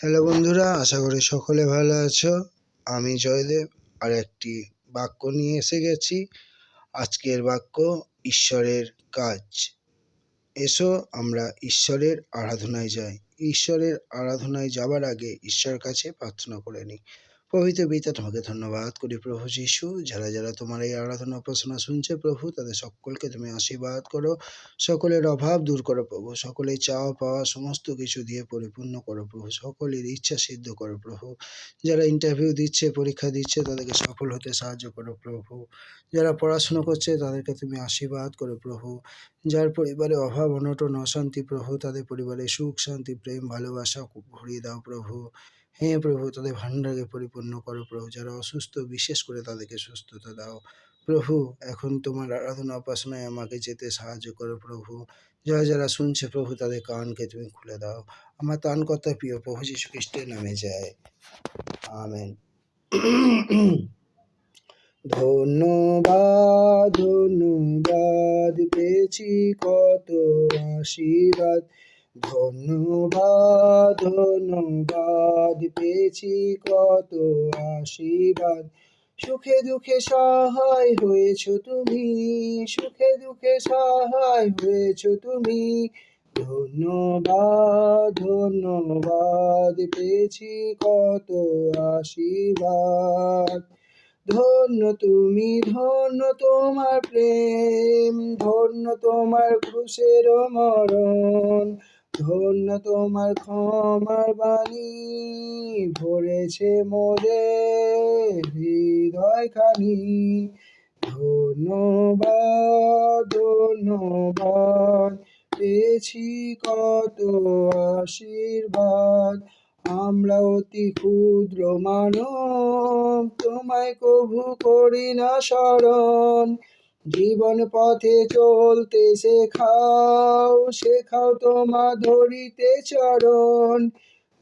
Hello বন্ধুরা, আশা করি সকলে ভালো আছো। আমি জয়দেব, আর একটি বাক্য নিয়ে এসে গেছি। আজকের বাক্য, ঈশ্বরের কাজ। এসো, আমরা ঈশ্বরের আরাধনায় যাই। ঈশ্বরের আরাধনায় যাবার আগে ঈশ্বর কাছে প্রার্থনা করে নিই। পবিত্র পিতা তোমাকে ধন্যবাদ করি প্রভু যিশু। যারা যারা তোমার এই আরাধনা উপাসনা শুনছে প্রভু, তাদের সকলকে তুমি আশীর্বাদ করো। সকলের অভাব দূর করো প্রভু। সকলের চাওয়া পাওয়া সমস্ত কিছু দিয়ে পরিপূর্ণ করো প্রভু। সকলের ইচ্ছা সিদ্ধ করো প্রভু। যারা ইন্টারভিউ দিচ্ছে, পরীক্ষা দিচ্ছে, তাদেরকে সফল হতে সাহায্য করো প্রভু। যারা পড়াশুনো করছে, তাদেরকে তুমি আশীর্বাদ করো প্রভু। যার পরিবারে অভাব, অনটন, অশান্তি প্রভু, তাদের পরিবারে সুখ, শান্তি, প্রেম, ভালোবাসা ভরিয়ে দাও প্রভু। হে প্রভু, তাদের ভাণ্ডারকে পরিপূর্ণ করো প্রভু। যারা অসুস্থ, বিশেষ করে তাদেরকে সুস্থতা দাও। প্রভু, এখন তোমার আরাধনা উপাসনায় আমাকে যেতে সাহায্য করো প্রভু। যারা যারা শুনছে প্রভু, তাদের কানকে তুমি খুলে দাও। আমার তান কথা প্রিয় প্রভু যীশু খ্রিস্টের নামে যায়। আমেন। ধন্যবাদ ধন্যবাদ, পেয়েছি কত আশীর্বাদ। ধন্যবাদ ধন্যবাদ, পেয়েছি কত আশীর্বাদ। সুখে দুঃখে সহায় হয়েছ তুমি, সুখে দুঃখে সহায় হয়েছ তুমি। ধন্যবাদ ধন্যবাদ, পেয়েছি কত আশীর্বাদ। ধন্য তুমি, ধন্য তোমার প্রেম, ধন্য তোমার ক্রুশের মরণ। ধন্য তোমার ক্ষমার বাণী, ভরেছে মোদের হৃদয় খানি ধন্যবাদ ধন্যবাদ, পেয়েছি কত আশীর্বাদ। আমরা অতি ক্ষুদ্র মানব, তোমায় কভু করি না স্মরণ জীবন পথে চলতে শেখাও শেখাও তোমা ধরিতে চরণ।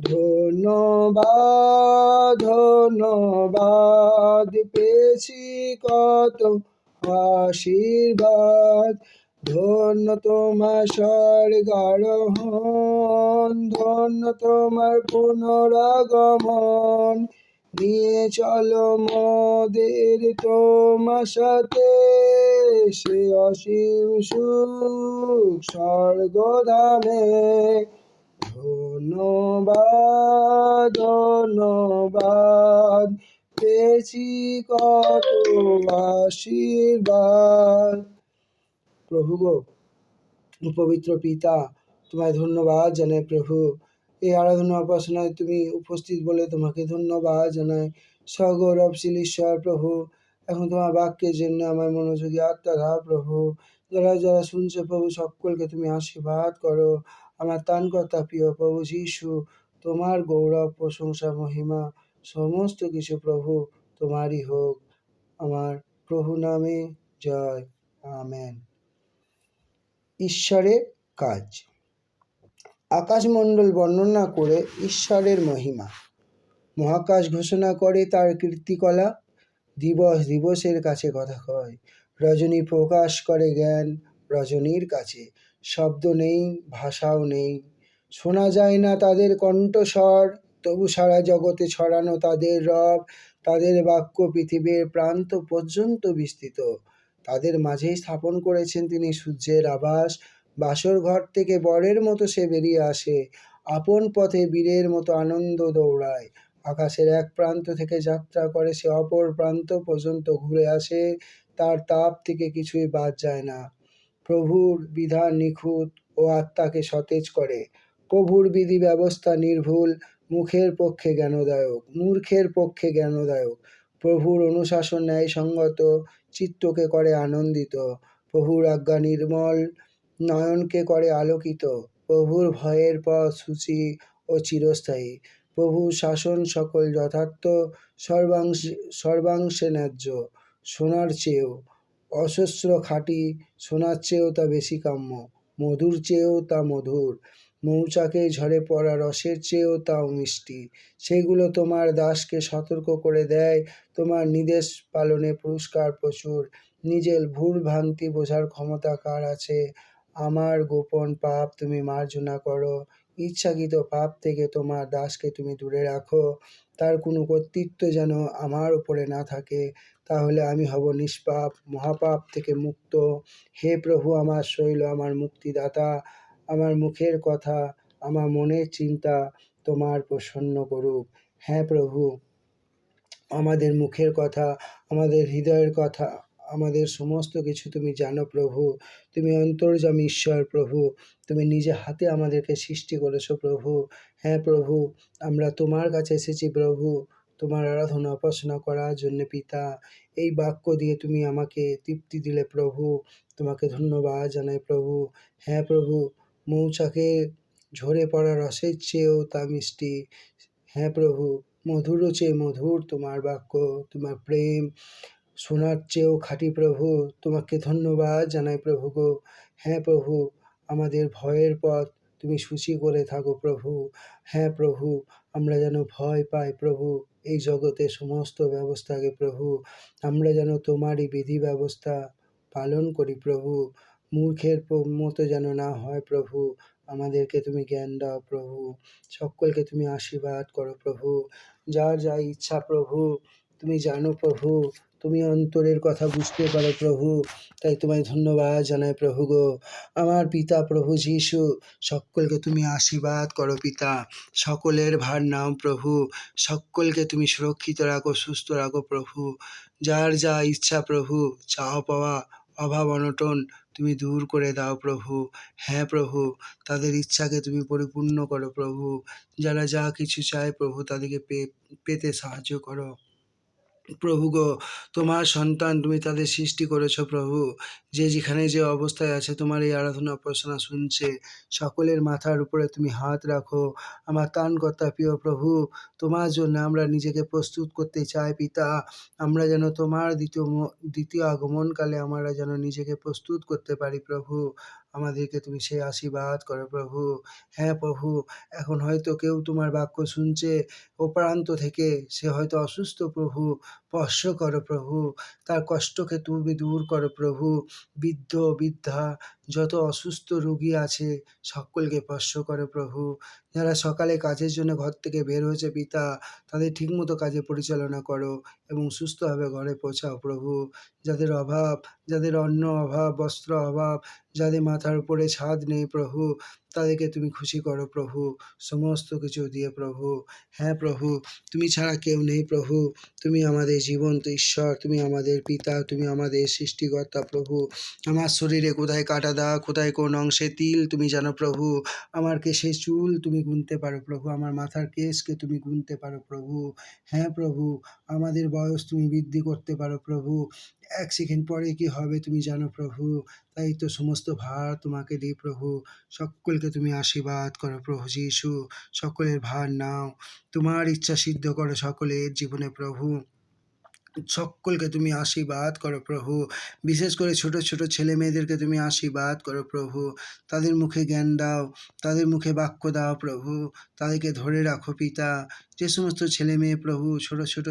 ধন্যবাদ ধন্যবাদ, পেয়েছি কত আশীর্বাদ। ধন্য তোমার স্বর্গারোহণ ধন্য তোমার পুনরাগমন। নিয়ে চলো মোদের তোমার সাথে। সে অসীম সুখ স্বর্গধামে। ধন্যবাদ ধন্যবাদ। পেয়েছি কত আশীর্বাদ। প্রভু গো পবিত্র পিতা, তোমায় ধন্যবাদ জানাই প্রভু। আরাধনা উপাসনায় তুমি উপস্থিত বলে তোমাকে ধন্যবাদ জানাই। সগৌরবশীল ঈশ্বর প্রভু, এখন তোমার বাক্যের জন্য আমার মনোযোগী আত্মা দাও প্রভু। যারা যারা শুনছে প্রভু, সকলকে তুমি আশীর্বাদ করো। আমার তান কথা প্রিয় প্রভু যিশু, তোমার গৌরব, প্রশংসা, মহিমা, সমস্ত কিছু প্রভু, তোমারই হোক। আমার প্রভু নামে জয়। আমেন। ঈশ্বরের কাজ। আকাশমণ্ডল বর্ণনা করে ঈশ্বরের মহিমা। মহাকাশ ঘোষণা করে তার কীর্তিকলা। দিবস দিবসের কাছে কথা কয়। রজনী প্রকাশ করে জ্ঞান রজনীর কাছে। শব্দ নেই, ভাষাও নেই। শোনা যায় না তাদের কণ্ঠস্বর। তবু সারা জগতে ছড়ানো তাদের রব। তাদের বাক্য পৃথিবীর প্রান্ত পর্যন্ত বিস্তৃত। তাদের মাঝেই স্থাপন করেছেন তিনি সূর্যের আবাস বাসর ঘর থেকে বরের মতো সে বেরিয়ে আসে। আপন পথে বীরের মতো আনন্দ দৌড়ায়। আকাশের এক প্রান্ত থেকে যাত্রা করে সে অপর প্রান্ত পর্যন্ত ঘুরে আসে। তার তাপ থেকে কিছুই বাদ যায় না। প্রভুর বিধান নিখুঁত ও আত্মাকে সতেজ করে। প্রভুর বিধি ব্যবস্থা নির্ভুল, মুখের পক্ষে জ্ঞানদায়ক, মূর্খের পক্ষে জ্ঞানদায়ক। প্রভুর অনুশাসন ন্যায়সঙ্গত, চিত্তকে করে আনন্দিত। প্রভুর আজ্ঞা নির্মল নয়নকে করে আলোকিত। প্রভুর ভয়ের পথ সূচি ও চিরস্থায়ী। প্রভুর শাসন সকল যথার্থ, সর্বাংশে সর্বাংশে ন্যায্য, সোনার চেয়েও। অসস্র খাঁটি, সোনার চেয়েও তা বেশি কাম্য, মধুর চেয়েও তা মধুর। মৌচাকে ঝরে পড়া রসের চেয়েও তাও মিষ্টি। সেগুলো তোমার দাসকে সতর্ক করে দেয়। তোমার নির্দেশ পালনে পুরস্কার প্রচুর। নিজের ভুল ভ্রান্তি বোঝার ক্ষমতা কার আছে? আমার গোপন পাপ তুমি মার্জনা করো। ইচ্ছাকৃত পাপ থেকে তোমার দাসকে তুমি দূরে রাখো। তার কোনো কর্তৃত্ব যেন আমার উপরে না থাকে। তাহলে আমি হব নিষ্পাপ, মহাপাপ থেকে মুক্ত। হে প্রভু, আমার শৈল, আমার মুক্তিদাতা, আমার মুখের কথা, আমার মনের চিন্তা তোমার প্রসন্ন করুক। হ্যাঁ প্রভু, আমাদের মুখের কথা, আমাদের হৃদয়ের কথা আমাদের সমস্ত কিছু তুমি জানো প্রভু। তুমি অন্তর্যামী ঈশ্বর প্রভু। তুমি নিজে হাতে আমাদেরকে সৃষ্টি করেছ প্রভু। হ্যাঁ প্রভু, আমরা তোমার কাছে এসেছি প্রভু। তোমার আরাধনা উপাসনা করার জন্য পিতা। এই বাক্য দিয়ে তুমি আমাকে তৃপ্তি দিলে প্রভু। তোমাকে ধন্যবাদ জানাই প্রভু। হ্যাঁ প্রভু, মৌচাকে ঝরে পড়া রসের চেয়েও তা মিষ্টি। হ্যাঁ প্রভু, মধুর চেয়ে মধুর তোমার বাক্য, তোমার প্রেম। সোনার চেয়েও খাঁটি প্রভু, তোমাকে ধন্যবাদ জানাই প্রভু গো। হ্যাঁ প্রভু, আমাদের ভয়ের পথ তুমি সূচি করে থাকো প্রভু। হ্যাঁ প্রভু, আমরা যেন ভয় পাই প্রভু, এই জগতে সমস্ত ব্যবস্থাকে প্রভু। আমরা যেন তোমারই বিধি ব্যবস্থা পালন করি প্রভু। মূর্খের মতো যেন না হয় প্রভু, আমাদেরকে তুমি জ্ঞান দাও প্রভু। সকলকে তুমি আশীর্বাদ করো প্রভু। যার যা ইচ্ছা প্রভু, তুমি জানো প্রভু। তুমি অন্তরের কথা বুঝতে পারো প্রভু, তাই তোমায় ধন্যবাদ জানাই প্রভু গো। আমার পিতা প্রভু যিশু, সকলকে তুমি আশীর্বাদ করো পিতা। সকলের ভার নাও প্রভু, সকলকে তুমি সুরক্ষিত রাখো, সুস্থ রাখো প্রভু। যার যা ইচ্ছা প্রভু, চাওয়া পাওয়া, অভাব অনটন তুমি দূর করে দাও প্রভু। হ্যাঁ প্রভু, তাদের ইচ্ছাকে তুমি পরিপূর্ণ করো প্রভু। যারা যা কিছু চায় প্রভু, তাদেরকে পেতে সাহায্য করো। প্রভু গো, তোমার সন্তান তুমি তাদের সৃষ্টি করেছ প্রভু। যে যেখানে যে অবস্থায় আছে, তোমার এই আরাধনা উপাসনা শুনছে। সকলের মাথার উপরে তুমি হাত রাখো। আমার তানকর্তা প্রিয় প্রভু, তোমার জন্য আমরা নিজেকে প্রস্তুত করতে চাই, পিতা। আমরা যেন তোমার দ্বিতীয় দ্বিতীয় আগমনকালে আমরা যেন নিজেকে প্রস্তুত করতে পারি প্রভু। আমাদেরকে তুমি সে আশীর্বাদ করো প্রভু। হ্যাঁ প্রভু, এখন হয়তো কেউ তোমার বাক্য শুনছে, ও প্রান্ত থেকে সে হয়তো অসুস্থ প্রভু। স্পর্শ করো প্রভু। তার কষ্টকে তুমি দূর করো প্রভু। বৃদ্ধ, বৃদ্ধা, যত অসুস্থ রোগী আছে, সকলকে স্পর্শ করো প্রভু। যারা সকালে কাজের জন্য ঘর থেকে বের হয়েছে পিতা, তাদের ঠিকমতো কাজে পরিচালনা করো এবং সুস্থভাবে ঘরে পৌঁছাও প্রভু। যাদের অভাব, যাদের অন্ন অভাব, বস্ত্র অভাব, যাদের মাথার উপরে ছাদ নেই প্রভু তাদেরকে তুমি খুশি করো প্রভু, সমস্ত কিছু দিয়ে প্রভু। হ্যাঁ প্রভু, তুমি ছাড়া কেউ নেই প্রভু। তুমি আমাদের জীবন্ত ঈশ্বর, তুমি আমাদের পিতা, তুমি আমাদের সৃষ্টিকর্তা প্রভু। আমার শরীরে কোথায় কাটা দাগ, কোথায় কোন অংশে তিল, তুমি জানো প্রভু। আমার কেশে চুল তুমি গুনতে পারো প্রভু, আমার মাথার কেশকে তুমি গুনতে পারো প্রভু। হ্যাঁ প্রভু, আমাদের বয়স তুমি বৃদ্ধি করতে পারো প্রভু। এক সেকেন্ড পরে কি হবে তুমি জানো প্রভু। তাই তো সমস্ত ভার তোমাকে দিই প্রভু। সকলকে তুমি আশীর্বাদ করো প্রভু যিশু। সকলের ভার নাও। তোমার ইচ্ছা সিদ্ধ করো সকলের জীবনে প্রভু। সকলকে তুমি আশীর্বাদ করো প্রভু। বিশেষ করে ছোট ছোট ছেলে মেয়েদেরকে তুমি আশীর্বাদ করো প্রভু। তাদের মুখে জ্ঞান দাও। তাদের মুখে বাক্য দাও প্রভু। তাদেরকে ধরে রাখো পিতা। যে সমস্ত ছেলে মেয়ে প্রভু, ছোট ছোট